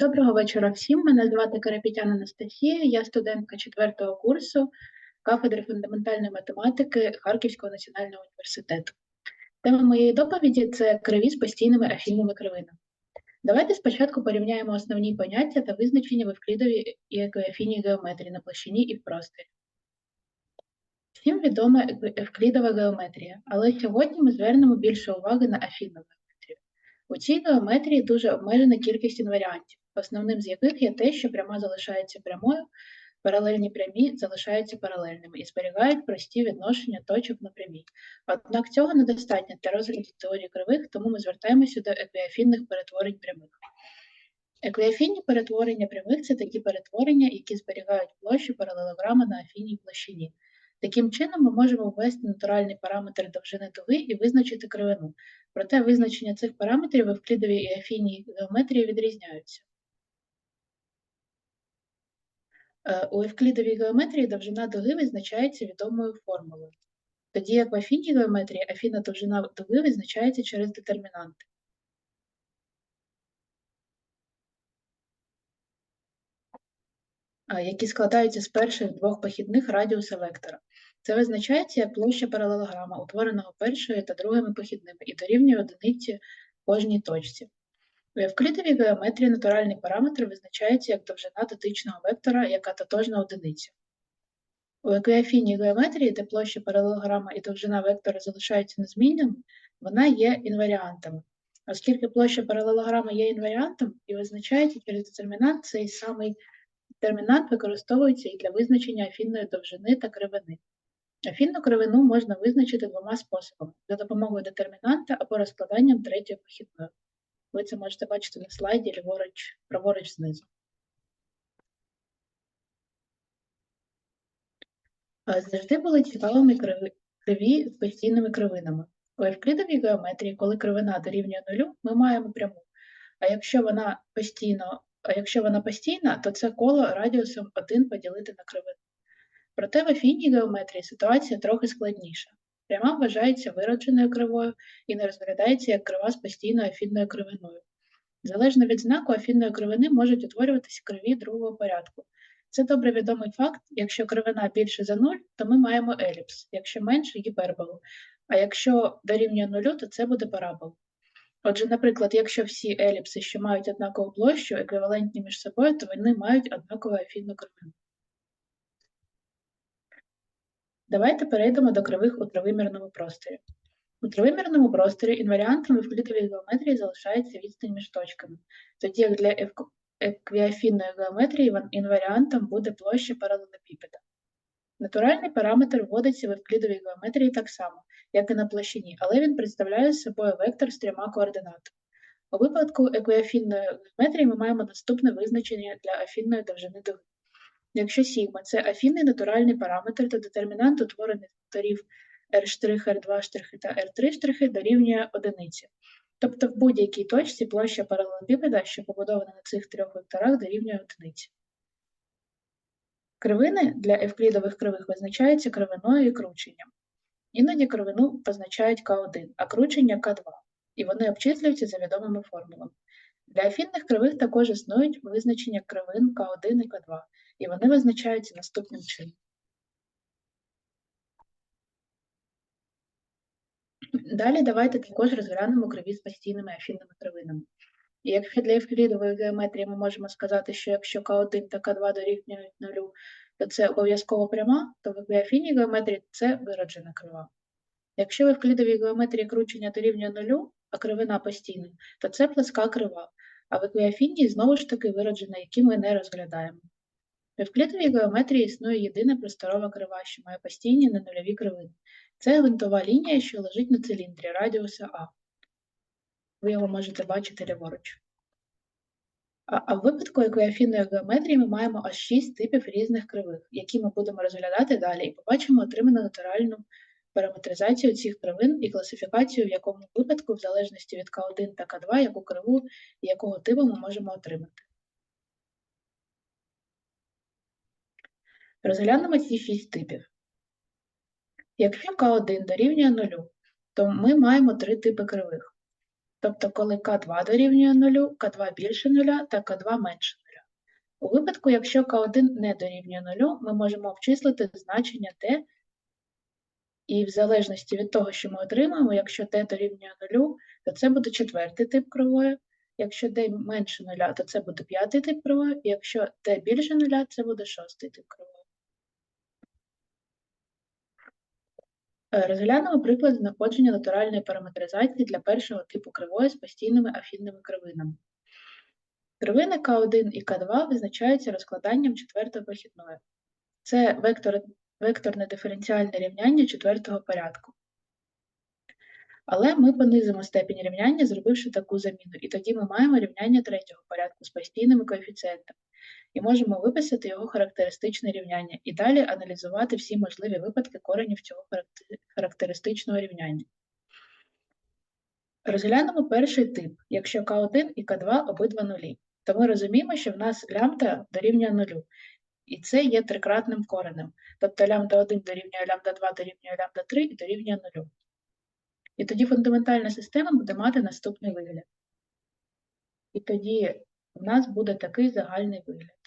Доброго вечора всім. Мене звати Карапетян Анастасія, я студентка четвертого курсу кафедри фундаментальної математики Харківського національного університету. Тема моєї доповіді це криві з постійними афінними кривинами. Давайте спочатку порівняємо основні поняття та визначення в евклідовій і еквіафінній геометрії на площині і в просторі. Всім відома ев- евклідова геометрія, але сьогодні ми звернемо більше уваги на афінну геометрію. У цій геометрії дуже обмежена кількість інваріантів, основним з яких є те, що пряма залишається прямою, паралельні прямі залишаються паралельними і зберігають прості відношення точок на прямій. Однак цього недостатньо для розгляду теорії кривих, тому ми звертаємося до еквіафінних перетворень прямих. Еквіафінні перетворення прямих це такі перетворення, які зберігають площу паралелограма на афінній площині. Таким чином, ми можемо ввести натуральний параметр довжини дуги і визначити кривину. Проте визначення цих параметрів в евклідовій і афінній геометрії відрізняються. Е, У евклідовій геометрії довжина дуги визначається відомою формулою. Тоді як в афінній геометрії афінна довжина дуги визначається через детермінанти. які складаються з перших двох похідних радіуса вектора. Це визначається як площа паралелограма, утвореного першою та другими похідними, і дорівнює одиниці кожній точці. У евклідовій геометрії натуральний параметр визначається як довжина дотичного вектора, яка тотожна одиниці. У еквіафінній геометрії, де площа паралелограма і довжина вектора залишаються незмінними, вона є інваріантами. Оскільки площа паралелограма є інваріантом і визначається через детермінант, цей самий Детермінант використовується і для визначення афінної довжини та кривини. Афінну кривину можна визначити двома способами: за допомогою детермінанта або розкладанням третьої похідної. Ви це можете бачити на слайді ліворуч, праворуч знизу. Завжди були цікавими криві з постійними кривинами. У евклідовій геометрії, коли кривина дорівнює нулю, ми маємо пряму. А якщо вона постійно а якщо вона постійна, то це коло радіусом 1 поділити на кривину. Проте в афінній геометрії ситуація трохи складніша. Пряма вважається виродженою кривою і не розглядається як крива з постійною афінною кривиною. Залежно від знаку афінної кривини можуть утворюватися криві другого порядку. Це добре відомий факт, якщо кривина більше за 0, то ми маємо еліпс, якщо менше гіперболу, а якщо дорівнює нулю, то це буде парабола. Отже, наприклад, якщо всі еліпси, що мають однакову площу, еквівалентні між собою, то вони мають однакову афінну кривину. Давайте перейдемо до кривих у тривимірному просторі. У тривимірному просторі інваріантом в евклідовій геометрії залишається відстань між точками, тоді як для еквіафінної геометрії інваріантом буде площа паралелепіпеда. Натуральний параметр вводиться в евклідовій геометрії так само, як і на площині, але він представляє собою вектор з трьома координатами. У випадку еквіафінної геометрії ми маємо наступне визначення для афінної довжини дуги. Якщо сігма це афінний натуральний параметр, то детермінант утворений з векторів R', R2 та R3 дорівнює одиниці. Тобто в будь-якій точці площа паралелепіпеда, що побудована на цих трьох векторах, дорівнює одиниці. Кривини для евклідових кривих визначаються кривиною і крученням. Іноді кривину позначають К1, а кручення К2, і вони обчислюються за відомими формулами. Для афінних кривих також існують визначення кривин К1 і К2, і вони визначаються наступним чином. Далі давайте також розглянемо криві з постійними афінними кривинами. І якщо для евклідової геометрії ми можемо сказати, що якщо К1 та К2 дорівнюють нулю, то це обов'язково пряма, то в еквіафінній геометрії це вироджена крива. Якщо в евклідовій геометрії кручення дорівнює нулю, а кривина постійна, то це пласка крива, а в еквіафінній знову ж таки вироджена, які ми не розглядаємо. В геометрії існує єдина просторова крива, що має постійні ненульові кривини. Це гвинтова лінія, що лежить на циліндрі радіуса А. Ви його можете бачити ліворуч. А, в випадку еквіафінної геометрії ми маємо аж шість типів різних кривих, які ми будемо розглядати далі, і побачимо отриману натуральну параметризацію цих кривин і класифікацію, в якому випадку, в залежності від К1 та К2, яку криву і якого типу ми можемо отримати. Розглянемо ці шість типів. Якщо К1 дорівнює нулю, то ми маємо три типи кривих. Тобто, коли К2 дорівнює 0, К2 більше 0 та К2 менше 0. У випадку, якщо К1 не дорівнює 0, ми можемо обчислити значення t, і в залежності від того, що ми отримаємо, якщо t дорівнює 0, то це буде четвертий тип кривої, якщо t менше 0, то це буде п'ятий тип кривої, і якщо t більше 0, це буде шостий тип кривої. Е, Розглянемо приклад знаходження натуральної параметризації для першого типу кривої з постійними афінними кривинами. Кривини К1 і К2 визначаються розкладанням четвертої похідної. Це вектор, векторне диференціальне рівняння четвертого порядку. Але ми понизимо степінь рівняння, зробивши таку заміну, і тоді ми маємо рівняння третього порядку з постійними коефіцієнтами. І можемо виписати його характеристичне рівняння і далі аналізувати всі можливі випадки коренів цього характеристичного рівняння. Розглянемо перший тип, якщо К1 і К2 обидва нулі, то ми розуміємо, що в нас лямбда дорівнює нулю. І це є трикратним коренем. Тобто лямбда 1 дорівнює лямбда 2 дорівнює лямбда 3 і дорівнює нулю. І тоді фундаментальна система буде мати наступний вигляд. І тоді в нас буде такий загальний вигляд,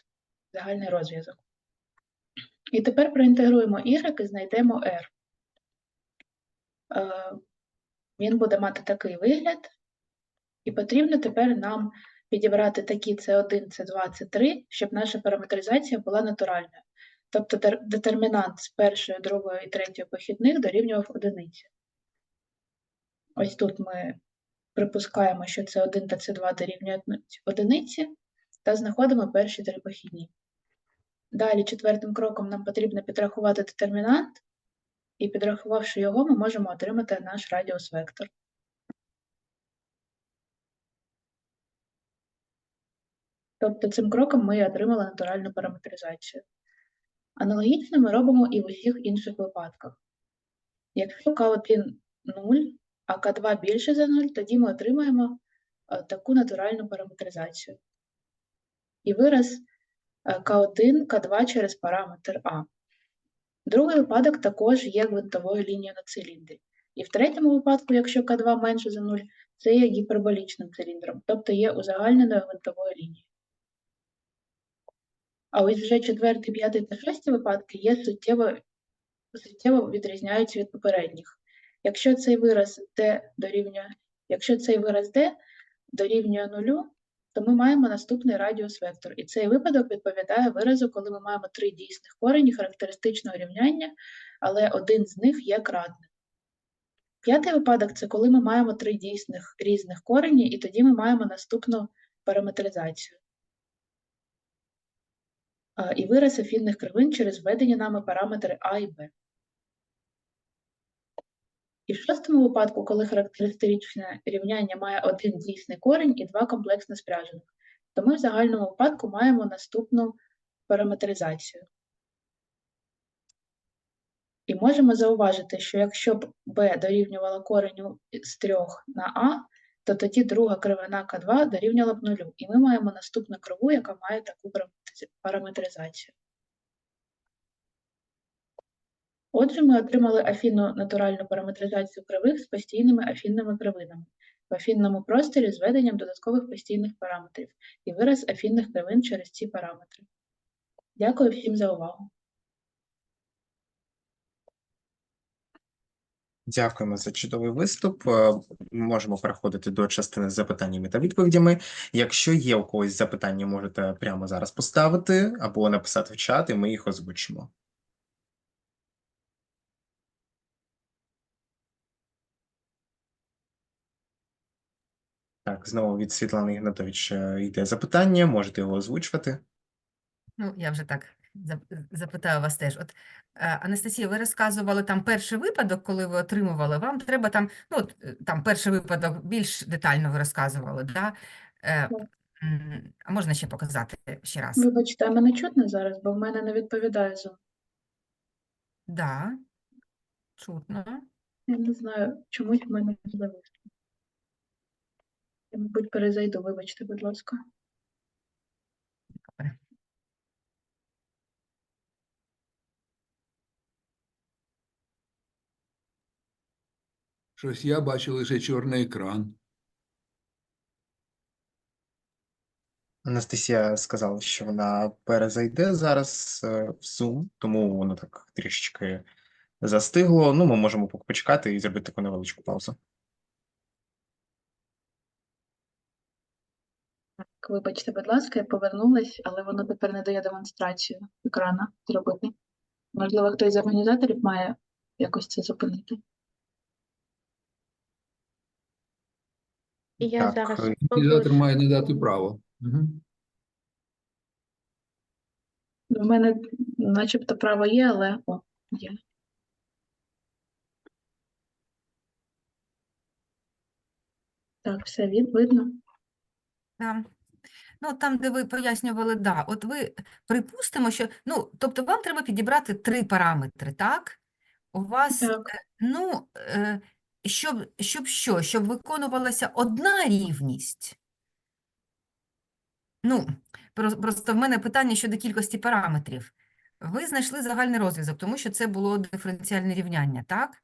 загальний розв'язок. І тепер проінтегруємо y і знайдемо r. Е, Він буде мати такий вигляд, і потрібно тепер нам підібрати такі C1, C2, C3, щоб наша параметризація була натуральною. Тобто детермінант з першої, другої і третьої похідних дорівнював одиниці. Ось тут ми припускаємо, що C1 та C2 дорівнюють ну- одиниці, та знаходимо перші три похідні. Далі четвертим кроком нам потрібно підрахувати детермінант, і підрахувавши його, ми можемо отримати наш радіус вектор. Тобто цим кроком ми отримали натуральну параметризацію. Аналогічно ми робимо і в усіх інших випадках. Якщо К1 0, а К2 більше за 0, тоді ми отримаємо е, таку натуральну параметризацію. І вираз е, К1, К2 через параметр А. Другий випадок також є гвинтовою лінією на циліндрі. І в третьому випадку, якщо К2 менше за 0, це є гіперболічним циліндром, тобто є узагальненою гвинтовою лінією. А ось вже четвертий, п'ятий та шостий випадки є суттєво, суттєво відрізняються від попередніх. Якщо цей вираз d дорівнює, якщо цей вираз d дорівнює нулю, то ми маємо наступний радіус вектор. І цей випадок відповідає виразу, коли ми маємо три дійсних корені характеристичного рівняння, але один з них є кратним. П'ятий випадок це коли ми маємо три дійсних різних корені, і тоді ми маємо наступну параметризацію. І вираз афінних кривин через введені нами параметри А і Б. І в шостому випадку, коли характеристичне рівняння має один дійсний корінь і два комплексно спряжених, то ми в загальному випадку маємо наступну параметризацію. І можемо зауважити, що якщо б b дорівнювала кореню з 3 на a, то тоді друга кривина К2 дорівнювала б нулю. І ми маємо наступну криву, яка має таку параметризацію. Отже, ми отримали афінну натуральну параметризацію кривих з постійними афінними кривинами в афінному просторі з введенням додаткових постійних параметрів і вираз афінних кривин через ці параметри. Дякую всім за увагу. Дякуємо за чудовий виступ. Е, Можемо переходити до частини з запитаннями та відповідями. Якщо є у когось запитання, можете прямо зараз поставити або написати в чат, і ми їх озвучимо. Так, знову від Світлани Ігнатович е, йде запитання, можете його озвучувати. Ну, я вже так запитаю вас теж. От, е, Анастасія, ви розказували там перший випадок, коли ви отримували. Вам треба там, ну, от, е, там перший випадок більш детально ви розказували, да? Е, А можна ще показати ще раз? Вибачте, а мене чутно зараз, бо в мене не відповідає Zoom. Да, чутно. Я не знаю, чомусь в мене не зависло. Я, мабуть, перезайду, вибачте, будь ласка. Щось я бачу лише чорний екран. Анастасія сказала, що вона перезайде зараз е, в Zoom, тому воно так трішечки застигло. Ну, ми можемо почекати і зробити таку невеличку паузу. Вибачте, будь ласка, я повернулась, але воно тепер не дає демонстрацію екрана зробити. Можливо, хтось з організаторів має якось це зупинити. Я Так, зараз е, спробую. Організатор має надати право. Мгм. У мене начебто право є, але о, є. Так, все від, видно. Да. Ну, там, де ви пояснювали, да, от ви припустимо, що, ну, тобто вам треба підібрати три параметри, так? У вас, Так. е, ну, е, щоб, щоб що? Щоб виконувалася одна рівність? Ну, про- просто в мене питання щодо кількості параметрів. Ви знайшли загальний розв'язок, тому що це було диференціальне рівняння, так?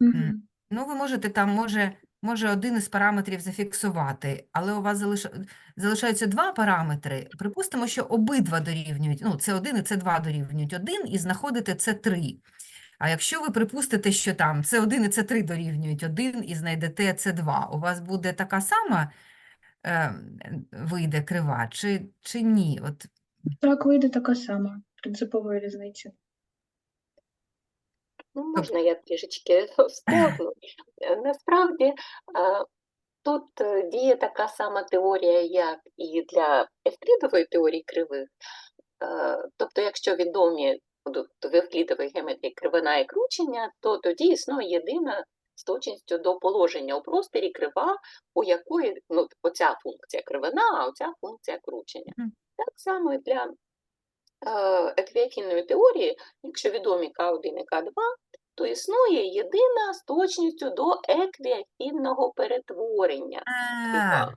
Мгм. Ну, ви можете там, може, може один із параметрів зафіксувати, але у вас залиш... залишаються два параметри. Припустимо, що обидва дорівнюють, ну, це 1 і це 2 дорівнюють 1, і знаходите це 3. А якщо ви припустите, що там це 1 і це 3 дорівнюють 1, і знайдете це 2, у вас буде така сама е, вийде крива, чи, чи ні? От, Так, вийде така сама. Принципової різниці. Ну, можна я трішечки встигну. Е, Насправді тут діє така сама теорія, як і для евклідової теорії кривих. Е, Тобто, якщо відомі до до евклідової геометрії кривина і кручення, то тоді існує єдина з точністю до положення у просторі крива, у якої ну, оця функція кривина, а оця функція кручення. Так само і для е, еквіафінної теорії, якщо відомі К1 і К2, то існує єдина з точністю до еквіафінного перетворення а.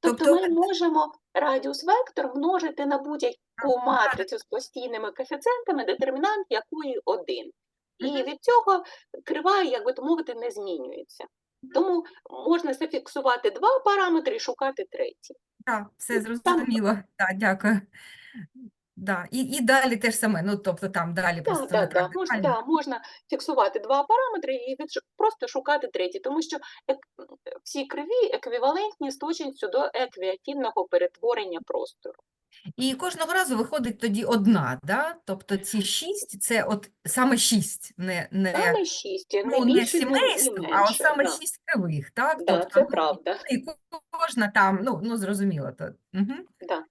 Тобто тобто ми можемо радіус вектор множити на будь-яку матрицю з постійними коефіцієнтами, детермінант якої 1. І від цього крива, як би то мовити, не змінюється. Тому можна зафіксувати два параметри і шукати третій. Так, все зрозуміло. Так, дякую. Да. І, і далі те ж саме, ну, тобто там далі просто Так, так. Можна, да, можна фіксувати два параметри і від, просто шукати третій, тому що ек, всі криві еквівалентні з точністю до еквіафінного перетворення простору. І кожного разу виходить тоді одна, да? Тобто ці шість, це от саме шість, не, не, Саме шість, ну, не сімейство, а от саме да. шість кривих, так? Да, Тобто, це ну, правда. і кожна там, ну, ну зрозуміло. То, угу. Да.